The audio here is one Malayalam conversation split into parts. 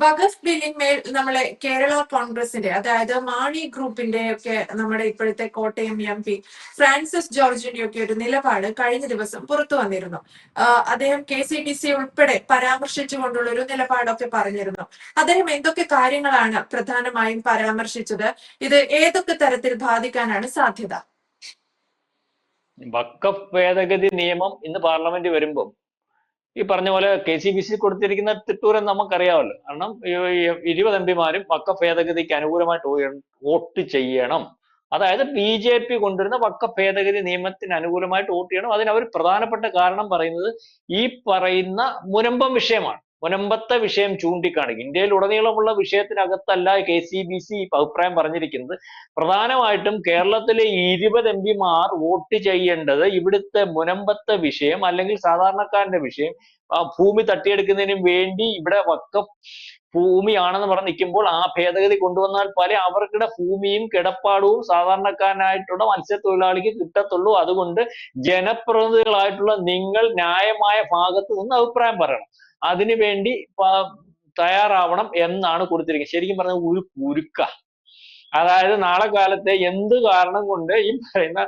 വഖഫ് ബില്ലിന്മേൽ നമ്മളെ കേരള കോൺഗ്രസിന്റെ അതായത് മാണി ഗ്രൂപ്പിന്റെ ഒക്കെ നമ്മുടെ ഇപ്പോഴത്തെ കോട്ടയം എം പി ഫ്രാൻസിസ് ജോർജിന്റെ ഒക്കെ ഒരു നിലപാട് കഴിഞ്ഞ ദിവസം പുറത്തു വന്നിരുന്നു. അദ്ദേഹം കെ സി ഡി സി ഉൾപ്പെടെ പരാമർശിച്ചുകൊണ്ടുള്ള ഒരു നിലപാടൊക്കെ പറഞ്ഞിരുന്നു. അദ്ദേഹം എന്തൊക്കെ കാര്യങ്ങളാണ് പ്രധാനമായും പരാമർശിച്ചത്? ഇത് ഏതൊക്കെ തരത്തിൽ ബാധിക്കാനാണ് സാധ്യത? വക്കഫ് ഭേദഗതി നിയമം ഇന്ന് പാർലമെന്റ് വരുമ്പോൾ ഈ പറഞ്ഞ പോലെ കെ സി ബി സി കൊടുത്തിരിക്കുന്ന തിട്ടൂരം നമുക്കറിയാമല്ലോ. കാരണം ഇരുപത് എം പിമാരും വക്കഫ് ഭേദഗതിക്ക് അനുകൂലമായിട്ട് വോട്ട് ചെയ്യണം. അതായത് ബി ജെ പി കൊണ്ടുവരുന്ന പക്ക ഭേദഗതി നിയമത്തിന് അനുകൂലമായിട്ട് വോട്ട് ചെയ്യണം. അതിന് അവർ പ്രധാനപ്പെട്ട കാരണം പറയുന്നത് ഈ പറയുന്ന മുനമ്പം വിഷയമാണ്. മുനമ്പത്തെ വിഷയം ചൂണ്ടിക്കാണിക്കും. ഇന്ത്യയിൽ ഉടനീളമുള്ള വിഷയത്തിനകത്തല്ല കെ സി ബി സി അഭിപ്രായം പറഞ്ഞിരിക്കുന്നത്. പ്രധാനമായിട്ടും കേരളത്തിലെ ഇരുപത് എം പിമാർ വോട്ട് ചെയ്യേണ്ടത് ഇവിടുത്തെ മുനമ്പത്തെ വിഷയം അല്ലെങ്കിൽ സാധാരണക്കാരന്റെ വിഷയം ഭൂമി തട്ടിയെടുക്കുന്നതിനും വേണ്ടി ഇവിടെ വക്കഫ് ഭൂമിയാണെന്ന് പറഞ്ഞ് നിൽക്കുമ്പോൾ ആ ഭേദഗതി കൊണ്ടുവന്നാൽ പല അവർക്കിടെ ഭൂമിയും കിടപ്പാടവും സാധാരണക്കാരനായിട്ടുള്ള മത്സ്യത്തൊഴിലാളിക്ക് കിട്ടത്തുള്ളൂ. അതുകൊണ്ട് ജനപ്രതിനിധികളായിട്ടുള്ള നിങ്ങൾ ന്യായമായ ഭാഗത്ത് നിന്ന് അഭിപ്രായം പറയണം. അതിനുവേണ്ടി വേണ്ടി തയ്യാറാവണം എന്നാണ് കൊടുത്തിരിക്കുന്നത്. ശരിക്കും പറഞ്ഞാൽ ഒരു കുരുക്ക. അതായത് നാളെ കാലത്തെ എന്ത് കാരണം കൊണ്ട് ഈ പറയുന്ന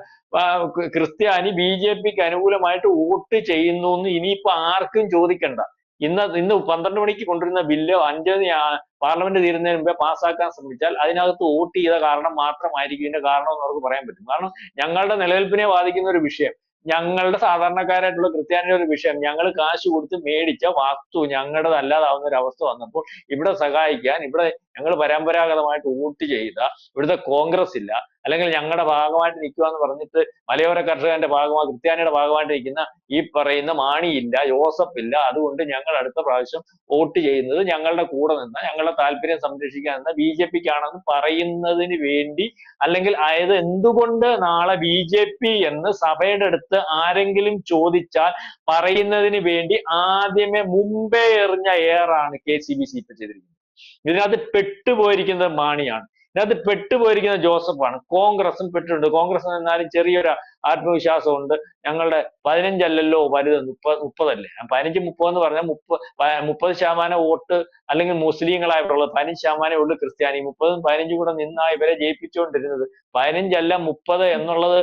ക്രിസ്ത്യാനി ബി ജെ പിക്ക് അനുകൂലമായിട്ട് വോട്ട് ചെയ്യുന്നു എന്ന് ഇനിയിപ്പോ ആർക്കും ചോദിക്കണ്ട. ഇന്ന് ഇന്ന് പന്ത്രണ്ട് മണിക്ക് കൊണ്ടുവരുന്ന ബില്ല് അഞ്ച് പാർലമെന്റ് തീരുന്നതിന് മുമ്പേ പാസ്സാക്കാൻ ശ്രമിച്ചാൽ അതിനകത്ത് വോട്ട് ചെയ്ത കാരണം മാത്രമായിരിക്കും ഇതിന്റെ കാരണം എന്ന് അവർക്ക് പറയാൻ പറ്റും. കാരണം ഞങ്ങളുടെ നിലനിൽപ്പിനെ ബാധിക്കുന്ന ഒരു വിഷയം ഞങ്ങളുടെ സാധാരണക്കാരായിട്ടുള്ള ക്രിസ്ത്യാനിയുടെ ഒരു വിഷയം ഞങ്ങൾ കാശ് കൊടുത്ത് മേടിച്ച വസ്തു ഞങ്ങളുടേത് അല്ലാതാവുന്ന ഒരു അവസ്ഥ വന്നപ്പോൾ ഇവിടെ സഹായിക്കാൻ ഇവിടെ ഞങ്ങൾ പരമ്പരാഗതമായിട്ട് വോട്ട് ചെയ്ത ഇവിടുത്തെ കോൺഗ്രസ് ഇല്ല. അല്ലെങ്കിൽ ഞങ്ങളുടെ ഭാഗമായിട്ട് നിൽക്കുക എന്ന് പറഞ്ഞിട്ട് മലയോര കർഷകന്റെ ഭാഗമായി ക്രിസ്ത്യാനിയുടെ ഭാഗമായിട്ട് നിൽക്കുന്ന ഈ പറയുന്ന മാണിയില്ല ജോസഫ് ഇല്ല. അതുകൊണ്ട് ഞങ്ങൾ അടുത്ത പ്രാവശ്യം വോട്ട് ചെയ്യുന്നത് ഞങ്ങളുടെ കൂടെ നിന്ന് ഞങ്ങളുടെ താല്പര്യം സംരക്ഷിക്കാൻ നിന്ന ബി ജെ പിക്കാണെന്ന് പറയുന്നതിന് വേണ്ടി. അല്ലെങ്കിൽ അതായത് എന്തുകൊണ്ട് നാളെ ബി ജെ പി എന്ന് സഭയുടെ അടുത്ത് ആരെങ്കിലും ചോദിച്ചാൽ പറയുന്നതിന് വേണ്ടി ആദ്യമേ മുമ്പേ എറിഞ്ഞ എയറാണ് കെ സി ബി സി ഇപ്പൊ ചെയ്തിരിക്കുന്നത്. ഇതിനകത്ത് പെട്ടുപോയിരിക്കുന്നത് മാണിയാണ്. ഇതിനകത്ത് പെട്ടുപോയിരിക്കുന്നത് ജോസഫാണ്. കോൺഗ്രസും പെട്ടിട്ടുണ്ട്. കോൺഗ്രസ് എന്നാലും ചെറിയൊരു ആത്മവിശ്വാസമുണ്ട്. ഞങ്ങളുടെ പതിനഞ്ചല്ലല്ലോ വലുത്. മുപ്പത് മുപ്പതല്ലേ? പതിനഞ്ച് മുപ്പത് എന്ന് പറഞ്ഞാൽ മുപ്പത് മുപ്പത് ശതമാനം വോട്ട് അല്ലെങ്കിൽ മുസ്ലിങ്ങളായിട്ടുള്ളത് പതിനഞ്ച് ശതമാനമേ ഉള്ളൂ ക്രിസ്ത്യാനി. മുപ്പതും പതിനഞ്ചും കൂടെ നിന്നാ ഇവരെ ജയിപ്പിച്ചുകൊണ്ടിരുന്നത്. പതിനഞ്ചല്ല മുപ്പത് എന്നുള്ളത്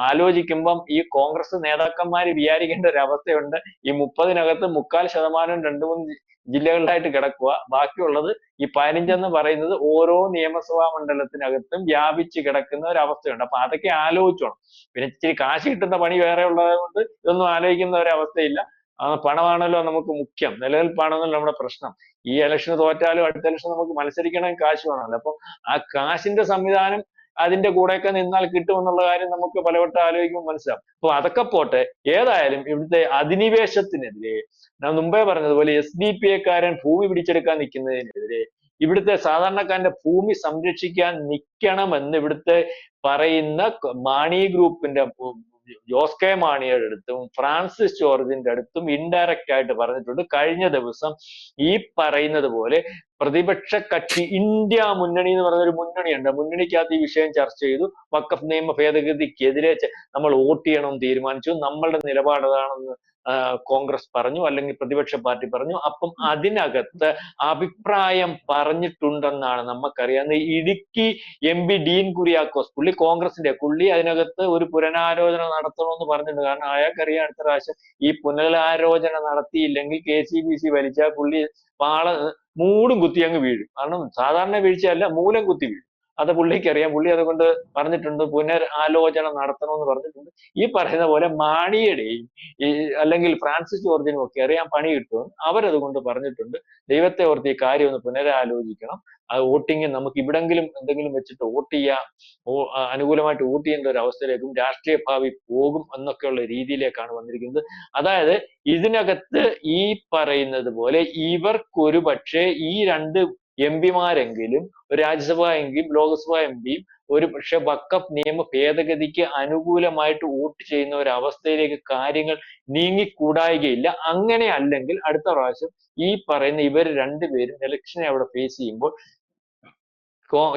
ആലോചിക്കുമ്പം ഈ കോൺഗ്രസ് നേതാക്കന്മാര് വിചാരിക്കേണ്ട ഒരു അവസ്ഥയുണ്ട് ഈ മുപ്പതിനകത്ത് മുക്കാൽ ശതമാനം രണ്ടു മൂന്ന് ജില്ലകളിലായിട്ട് കിടക്കുക ബാക്കിയുള്ളത് ഈ പതിനഞ്ചെന്ന് പറയുന്നത് ഓരോ നിയമസഭാ മണ്ഡലത്തിനകത്തും വ്യാപിച്ച് കിടക്കുന്ന ഒരു അവസ്ഥയുണ്ട് അപ്പൊ അതൊക്കെ ആലോചിച്ചോണം. പിന്നെ ഇച്ചിരി കാശ് കിട്ടുന്ന പണി വേറെ ഉള്ളത് കൊണ്ട് ഇതൊന്നും ആലോചിക്കുന്ന ഒരു അവസ്ഥയില്ല പണമാണല്ലോ നമുക്ക് മുഖ്യം. നിലനിൽപ്പാണെന്നല്ലോ നമ്മുടെ പ്രശ്നം. ഈ ഇലക്ഷന് തോറ്റാലും അടുത്ത ഇലക്ഷൻ നമുക്ക് മത്സരിക്കണമെങ്കിൽ കാശ് വേണമല്ലോ. അപ്പൊ ആ കാശിന്റെ സംവിധാനം അതിന്റെ കൂടെയൊക്കെ നിന്നാൽ കിട്ടുമെന്നുള്ള കാര്യം നമുക്ക് പലവട്ടം ആലോചിക്കുമ്പോൾ മനസ്സിലാവും. അപ്പൊ അതൊക്കെ പോട്ടെ ഏതായാലും ഇവിടുത്തെ അധിനിവേശത്തിനെതിരെ ഞാൻ മുമ്പേ പറഞ്ഞതുപോലെ എസ് ഡി പി എക്കാരൻ ഭൂമി പിടിച്ചെടുക്കാൻ നിൽക്കുന്നതിനെതിരെ ഇവിടുത്തെ സാധാരണക്കാരന്റെ ഭൂമി സംരക്ഷിക്കാൻ നിൽക്കണമെന്ന് ഇവിടുത്തെ പറയുന്ന മാണി ഗ്രൂപ്പിന്റെ ജോസ് കെ മാണിയുടെ അടുത്തും ഫ്രാൻസിസ് ജോർജിന്റെ അടുത്തും ഇൻഡയറക്റ്റ് ആയിട്ട് പറഞ്ഞിട്ടുണ്ട്. കഴിഞ്ഞ ദിവസം ഈ പറയുന്നത് പോലെ പ്രതിപക്ഷ കക്ഷി ഇന്ത്യ മുന്നണി എന്ന് പറഞ്ഞ ഒരു മുന്നണിയുണ്ട്. മുന്നണിക്കകത്ത് ഈ വിഷയം ചർച്ച ചെയ്തു. വക്കഫ് നിയമ ഭേദഗതിക്കെതിരെ നമ്മൾ വോട്ട് ചെയ്യണമെന്ന് തീരുമാനിച്ചു. നമ്മളുടെ നിലപാട് അതാണെന്ന് കോൺഗ്രസ് പറഞ്ഞു അല്ലെങ്കിൽ പ്രതിപക്ഷ പാർട്ടി പറഞ്ഞു. അപ്പം അതിനകത്ത് അഭിപ്രായം പറഞ്ഞിട്ടുണ്ടെന്നാണ് നമുക്കറിയാവുന്നത് ഇടുക്കി എം പി ഡീൻ കുര്യാക്കോസ് പുള്ളി കോൺഗ്രസിന്റെ പുള്ളി അതിനകത്ത് ഒരു പുനരാലോചന നടത്തണമെന്ന് പറഞ്ഞിട്ടുണ്ട്. കാരണം അയാൾക്കറിയാം അടുത്ത പ്രാവശ്യം ഈ പുനരാലോചന നടത്തിയില്ലെങ്കിൽ കെ സി ബി സി വലിച്ചാൽ പുള്ളി പാള മൂടും കുത്തി അങ്ങ് വീഴും. കാരണം സാധാരണ വീഴ്ചയല്ല മൂലം കുത്തി വീഴും. അത് പുള്ളിക്ക് അറിയാം. പുള്ളി അതുകൊണ്ട് പറഞ്ഞിട്ടുണ്ട് പുനരാലോചന നടത്തണമെന്ന് പറഞ്ഞിട്ടുണ്ട്. ഈ പറയുന്ന പോലെ മാണിയുടെയും ഈ അല്ലെങ്കിൽ ഫ്രാൻസിസ് ജോർജിനും ഒക്കെ അറിയാൻ പണി കിട്ടുമെന്ന് അവരതുകൊണ്ട് പറഞ്ഞിട്ടുണ്ട് ദൈവത്തെ ഓർത്ത് ഈ കാര്യം ഒന്ന് പുനരാലോചിക്കണം. ആ വോട്ടിങ് നമുക്ക് ഇവിടെങ്കിലും എന്തെങ്കിലും വെച്ചിട്ട് വോട്ട് ചെയ്യാം. അനുകൂലമായിട്ട് വോട്ട് ചെയ്യേണ്ട ഒരു അവസ്ഥയിലേക്കും രാഷ്ട്രീയ ഭാവി പോകും എന്നൊക്കെയുള്ള രീതിയിലേക്കാണ് വന്നിരിക്കുന്നത്. അതായത് ഇതിനകത്ത് ഈ പറയുന്നത് പോലെ ഇവർക്കൊരു പക്ഷേ ഈ രണ്ട് എം പിമാരെങ്കിലും രാജ്യസഭ എം പിയും ലോക്സഭ എം പിയും ഒരു പക്ഷെ വക്കഫ് നിയമ ഭേദഗതിക്ക് അനുകൂലമായിട്ട് വോട്ട് ചെയ്യുന്ന ഒരു അവസ്ഥയിലേക്ക് കാര്യങ്ങൾ നീങ്ങിക്കൂടായികയില്ല. അങ്ങനെ അല്ലെങ്കിൽ അടുത്ത പ്രാവശ്യം ഈ പറയുന്ന ഇവർ രണ്ടുപേരും ഇലക്ഷനെ അവിടെ ഫേസ് ചെയ്യുമ്പോൾ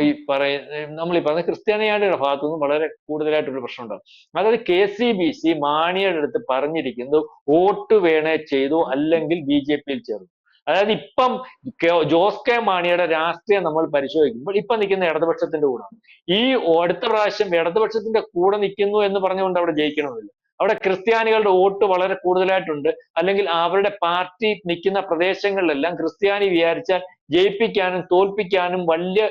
ഈ പറയുന്ന നമ്മൾ ഈ പറയുന്ന ക്രിസ്ത്യാനിയുടെ ഭാഗത്തു നിന്നും വളരെ കൂടുതലായിട്ടുള്ള പ്രശ്നം ഉണ്ടാകും അതായത് കെ സി ബി സി മാണിയുടെ അടുത്ത് പറഞ്ഞിരിക്കുന്നത് വോട്ട് വേണേ ചെയ്തു അല്ലെങ്കിൽ ബി ജെ പിയിൽ ചേർന്നു. അതായത് ഇപ്പം ജോസ് കെ മാണിയുടെ രാഷ്ട്രീയം നമ്മൾ പരിശോധിക്കുമ്പോൾ ഇപ്പൊ നിൽക്കുന്ന ഇടതുപക്ഷത്തിന്റെ കൂടെ. ഈ അടുത്ത പ്രാവശ്യം ഇടതുപക്ഷത്തിന്റെ കൂടെ നിൽക്കുന്നു എന്ന് പറഞ്ഞുകൊണ്ട് അവിടെ ജയിക്കണമെന്നില്ല. അവിടെ ക്രിസ്ത്യാനികളുടെ വോട്ട് വളരെ കൂടുതലായിട്ടുണ്ട്. അല്ലെങ്കിൽ അവരുടെ പാർട്ടി നിൽക്കുന്ന പ്രദേശങ്ങളിലെല്ലാം ക്രിസ്ത്യാനി വിചാരിച്ചാൽ ജയിപ്പിക്കാനും തോൽപ്പിക്കാനും വലിയ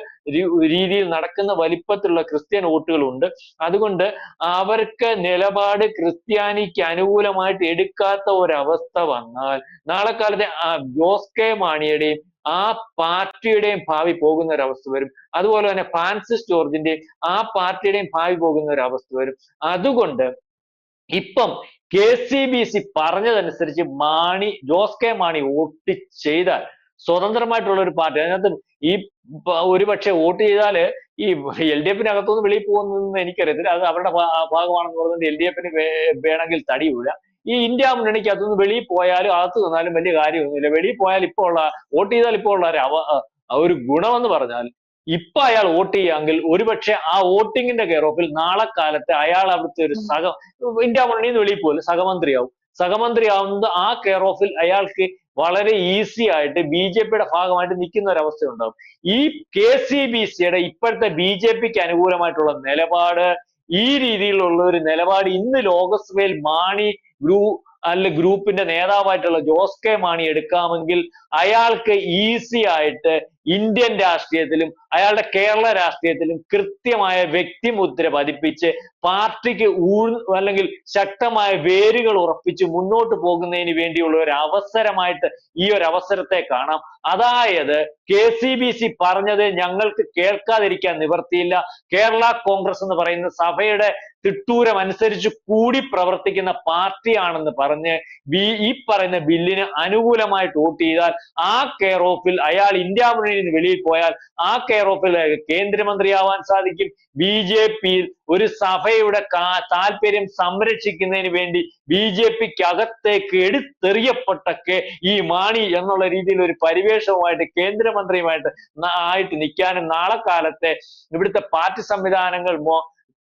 രീതിയിൽ നടക്കുന്ന വലിപ്പത്തിലുള്ള ക്രിസ്ത്യൻ വോട്ടുകളുണ്ട്. അതുകൊണ്ട് അവർക്ക് നിലപാട് ക്രിസ്ത്യാനിക്ക് അനുകൂലമായിട്ട് എടുക്കാത്ത ഒരവസ്ഥ വന്നാൽ നാളെ കാലത്തെ ജോസ് കെ മാണിയുടെയും ആ പാർട്ടിയുടെയും ഭാവി പോകുന്ന ഒരവസ്ഥ വരും. അതുപോലെ തന്നെ ഫ്രാൻസിസ് ജോർജിന്റെയും ആ പാർട്ടിയുടെയും ഭാവി പോകുന്ന ഒരു അവസ്ഥ വരും. അതുകൊണ്ട് ഇപ്പം കെ സി ബി സി പറഞ്ഞതനുസരിച്ച് മാണി ജോസ് കെ മാണി വോട്ട് ചെയ്താൽ സ്വതന്ത്രമായിട്ടുള്ള ഒരു പാർട്ടി അതിനകത്ത് ഈ ഒരുപക്ഷെ വോട്ട് ചെയ്താൽ ഈ എൽ ഡി എഫിനകത്തുനിന്ന് വെളിയിൽ പോകുന്നതെന്ന് എനിക്കറിയത്തില്ല. അത് അവരുടെ ഭാഗമാണെന്ന് പറഞ്ഞത് എൽ ഡി എഫിന് വേണമെങ്കിൽ തടി ഈ ഇന്ത്യ മുന്നണിക്ക് അതൊന്ന് വെളിയിൽ പോയാലും അകത്ത് നിന്നാലും വലിയ കാര്യമൊന്നുമില്ല. വെളിയിൽ പോയാൽ ഇപ്പോൾ ഉള്ള വോട്ട് ചെയ്താൽ ഇപ്പോൾ ഉള്ള ഒരു ഗുണമെന്ന് പറഞ്ഞാൽ ഇപ്പൊ അയാൾ വോട്ട് ചെയ്യാമെങ്കിൽ ഒരുപക്ഷെ ആ വോട്ടിങ്ങിന്റെ കെയർ ഓഫിൽ നാളെ കാലത്ത് അയാൾ അവിടുത്തെ ഒരു സഹ ഇന്ത്യ മുന്നണിന്ന് വെളിയിൽ പോലും സഹമന്ത്രിയാവും. സഹമന്ത്രി ആവുന്നത് ആ കെയർ ഓഫിൽ അയാൾക്ക് വളരെ ഈസി ആയിട്ട് ബി ജെ പിയുടെ ഭാഗമായിട്ട് നിൽക്കുന്ന ഒരു അവസ്ഥ ഉണ്ടാവും ഈ കെ സി ബി സിയുടെ ഇപ്പോഴത്തെ ബി ജെ പിക്ക് അനുകൂലമായിട്ടുള്ള നിലപാട് ഈ രീതിയിലുള്ള ഒരു നിലപാട് ഇന്ന് ലോകസഭയിൽ മാണി ഗ്രൂ അല്ല ഗ്രൂപ്പിന്റെ നേതാവായിട്ടുള്ള ജോസ് കെ മാണി എടുക്കാമെങ്കിൽ അയാൾക്ക് ഈസി ആയിട്ട് ഇന്ത്യൻ രാഷ്ട്രീയത്തിലും അയാളുടെ കേരള രാഷ്ട്രീയത്തിലും കൃത്യമായ വ്യക്തിമുദ്ര പതിപ്പിച്ച് പാർട്ടിക്ക് ഊ അല്ലെങ്കിൽ ശക്തമായ വേരുകൾ ഉറപ്പിച്ച് മുന്നോട്ട് പോകുന്നതിന് വേണ്ടിയുള്ള ഒരു അവസരമായിട്ട് ഈ ഒരു അവസരത്തെ കാണാം. അതായത് കെ സി ബി സി പറഞ്ഞത് ഞങ്ങൾക്ക് കേൾക്കാതിരിക്കാൻ നിവർത്തിയില്ല. കേരള കോൺഗ്രസ് എന്ന് പറയുന്ന സഭയുടെ തിട്ടൂരം അനുസരിച്ച് കൂടി പ്രവർത്തിക്കുന്ന പാർട്ടിയാണെന്ന് പറഞ്ഞ് ബി ഈ പറയുന്ന ബില്ലിന് അനുകൂലമായിട്ട് വോട്ട് ചെയ്താൽ ആ കെയർ ഓഫിൽ അയാൾ ഇന്ത്യ മുന്നണിയിൽ നിന്ന് വെളിയിൽ പോയാൽ ആ കെയർ ഓഫിൽ കേന്ദ്രമന്ത്രിയാവാൻ സാധിക്കും. ബി ജെ പിയിൽ ഒരു സഭയുടെ താല്പര്യം സംരക്ഷിക്കുന്നതിന് വേണ്ടി ബി ജെ പിക്ക് അകത്തേക്ക് എടുത്തെറിയപ്പെട്ടൊക്കെ ഈ മാണി എന്നുള്ള രീതിയിൽ ഒരു പരിവേഷവുമായിട്ട് കേന്ദ്രമന്ത്രിയുമായിട്ട് ആയിട്ട് നിൽക്കാനും നാളെ കാലത്തെ ഇവിടുത്തെ പാർട്ടി സംവിധാനങ്ങൾ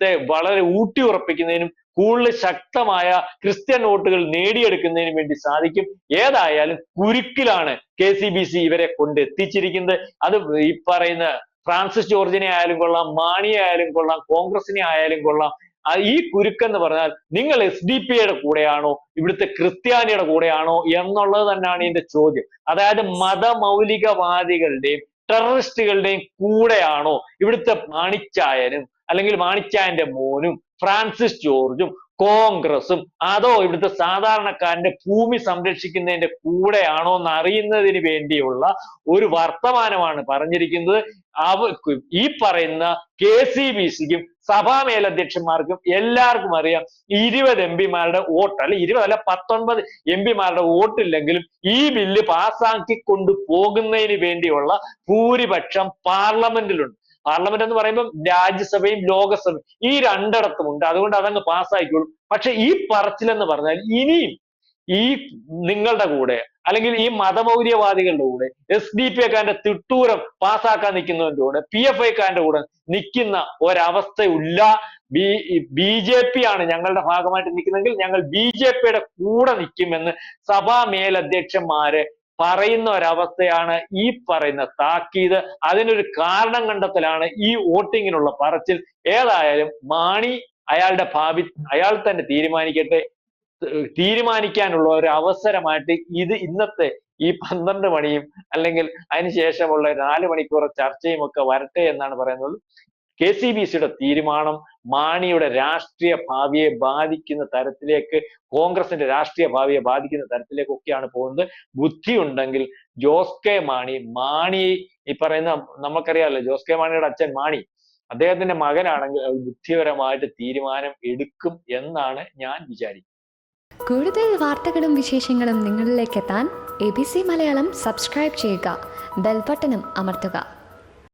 ത്തെ വളരെ ഊട്ടി ഉറപ്പിക്കുന്നതിനും കൂടുതൽ ശക്തമായ ക്രിസ്ത്യൻ വോട്ടുകൾ നേടിയെടുക്കുന്നതിനും വേണ്ടി സാധിക്കും. ഏതായാലും കുരുക്കിലാണ് കെ സി ബി സി ഇവരെ കൊണ്ടെത്തിച്ചിരിക്കുന്നത് അത് ഈ പറയുന്ന ഫ്രാൻസിസ് ജോർജിനെ ആയാലും കൊള്ളാം മാണിയെ ആയാലും കൊള്ളാം കോൺഗ്രസിനെ ആയാലും കൊള്ളാം. ഈ ഈ കുരുക്കെന്ന് പറഞ്ഞാൽ നിങ്ങൾ എസ് ഡി പി യുടെ കൂടെയാണോ ഇവിടുത്തെ ക്രിസ്ത്യാനിയുടെ കൂടെയാണോ എന്നുള്ളത് തന്നെയാണ് ഇതിന്റെ ചോദ്യം. അതായത് മതമൗലികവാദികളുടെയും ടെററിസ്റ്റുകളുടെയും കൂടെയാണോ ഇവിടുത്തെ മാണിച്ചായനും അല്ലെങ്കിൽ മാണിച്ചായന്റെ മോനും ഫ്രാൻസിസ് ജോർജും കോൺഗ്രസും അതോ ഇവിടുത്തെ സാധാരണക്കാരന്റെ ഭൂമി സംരക്ഷിക്കുന്നതിന്റെ കൂടെയാണോ എന്ന് അറിയുന്നതിന് വേണ്ടിയുള്ള ഒരു വർത്തമാനമാണ് പറഞ്ഞിരിക്കുന്നത്. അവ ഈ പറയുന്ന കെ സി ബി സിക്കും സഭാ മേലധ്യക്ഷന്മാർക്കും എല്ലാവർക്കും അറിയാം ഇരുപത് എം പിമാരുടെ വോട്ട് അല്ല ഇരുപതല്ല പത്തൊൻപത് എം പിമാരുടെ വോട്ടില്ലെങ്കിലും ഈ ബില്ല് പാസ്സാക്കി കൊണ്ടു പോകുന്നതിന് വേണ്ടിയുള്ള ഭൂരിപക്ഷം പാർലമെന്റിലുണ്ട് പാർലമെന്റ് എന്ന് പറയുമ്പോൾ രാജ്യസഭയും ലോകസഭയും ഈ രണ്ടിടത്തും ഉണ്ട് അതുകൊണ്ട് അതങ്ങ് പാസ്സായിക്കോളും. പക്ഷെ ഈ പറച്ചിലെന്ന് പറഞ്ഞാൽ ഇനിയും ഈ നിങ്ങളുടെ കൂടെ അല്ലെങ്കിൽ ഈ മതമൗര്യവാദികളുടെ കൂടെ എസ് ഡി പി കാരന്റെ തിട്ടൂരം പാസ്സാക്കാൻ നിൽക്കുന്നവന്റെ കൂടെ പി എഫ് ഐക്കാരന്റെ കൂടെ നിൽക്കുന്ന ഒരവസ്ഥയില്ല. ബി ബി ജെ പി ആണ് ഞങ്ങളുടെ ഭാഗമായിട്ട് നിൽക്കുന്നതെങ്കിൽ ഞങ്ങൾ ബി ജെ പിയുടെ കൂടെ നിൽക്കുമെന്ന് സഭാ മേലധ്യക്ഷന്മാര് പറയുന്ന ഒരവസ്ഥയാണ് ഈ പറയുന്ന താക്കീത്. അതിനൊരു കാരണം കണ്ടെത്തലാണ് ഈ വോട്ടിങ്ങിനുള്ള പറച്ചിൽ. ഏതായാലും മാണി അയാളുടെ ഭാവി അയാൾ തന്നെ തീരുമാനിക്കട്ടെ. തീരുമാനിക്കാനുള്ള ഒരു അവസരമായിട്ട് ഇത് ഇന്നത്തെ ഈ പന്ത്രണ്ട് മണിയും അല്ലെങ്കിൽ അതിനുശേഷമുള്ള നാല് മണിക്കൂർ ചർച്ചയും ഒക്കെ വരട്ടെ എന്നാണ് പറയുന്നത്. കെ സി ബി സിയുടെ തീരുമാനം മാണിയുടെ രാഷ്ട്രീയ ഭാവിയെ ബാധിക്കുന്ന തരത്തിലേക്ക് കോൺഗ്രസിന്റെ രാഷ്ട്രീയ ഭാവിയെ ബാധിക്കുന്ന തരത്തിലേക്കൊക്കെയാണ് പോകുന്നത്. ബുദ്ധി ഉണ്ടെങ്കിൽ ജോസ് കെ മാണി മാണി ഈ പറയുന്ന നമുക്കറിയാമല്ലോ ജോസ് കെ മാണിയുടെ അച്ഛൻ മാണി. അദ്ദേഹത്തിന്റെ മകനാണെങ്കിൽ ബുദ്ധിപരമായിട്ട് തീരുമാനം എടുക്കും എന്നാണ് ഞാൻ വിചാരിക്കുന്നത്. കൂടുതൽ വാർത്തകളും വിശേഷങ്ങളും നിങ്ങളിലേക്ക് എത്താൻ A B C Malayalam subscribe ചെയ്യുക ബെൽബട്ടനും അമർത്തുക.